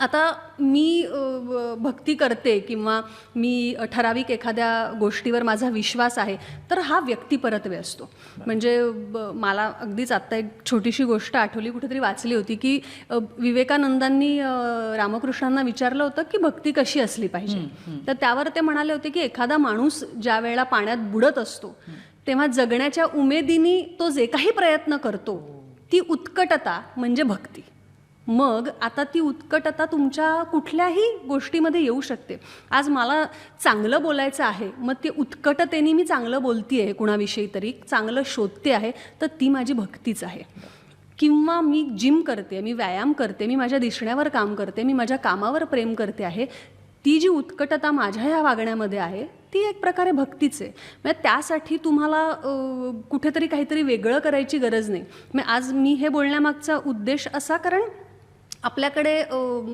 आता मी भक्ती करते किंवा मी ठराविक एखाद्या गोष्टीवर माझा विश्वास आहे तर हा व्यक्तिपरत्वे असतो. म्हणजे मला अगदीच आत्ता एक छोटीशी गोष्ट आठवली कुठेतरी वाचली होती की विवेकानंदांनी रामकृष्णांना विचारलं होतं की भक्ती कशी असली पाहिजे? तर त्यावर ते म्हणाले होते की एखादा माणूस ज्या वेळेला पाण्यात बुडत असतो तेव्हा जगण्याच्या उमेदीने तो जे काही प्रयत्न करतो ती उत्कटता म्हणजे भक्ती. मग आता ती उत्कटता तुमच्या कुठल्याही गोष्टीमध्ये येऊ शकते. आज मला चांगलं बोलायचं आहे मग ते उत्कटतेने मी चांगलं बोलती आहे कुणाविषयी तरी चांगलं शोधते आहे तर ती माझी भक्तीच आहे. किंवा मी जिम करते मी व्यायाम करते मी माझ्या दिसण्यावर काम करते मी माझ्या कामावर प्रेम करते आहे ती जी उत्कटता माझ्या ह्या वागण्यामध्ये आहे ती एक प्रकारे भक्तीच आहे. म्हणजे त्यासाठी तुम्हाला कुठेतरी काहीतरी वेगळं करायची गरज नाही. मग आज मी हे बोलण्यामागचा उद्देश असा कारण आपल्याकडे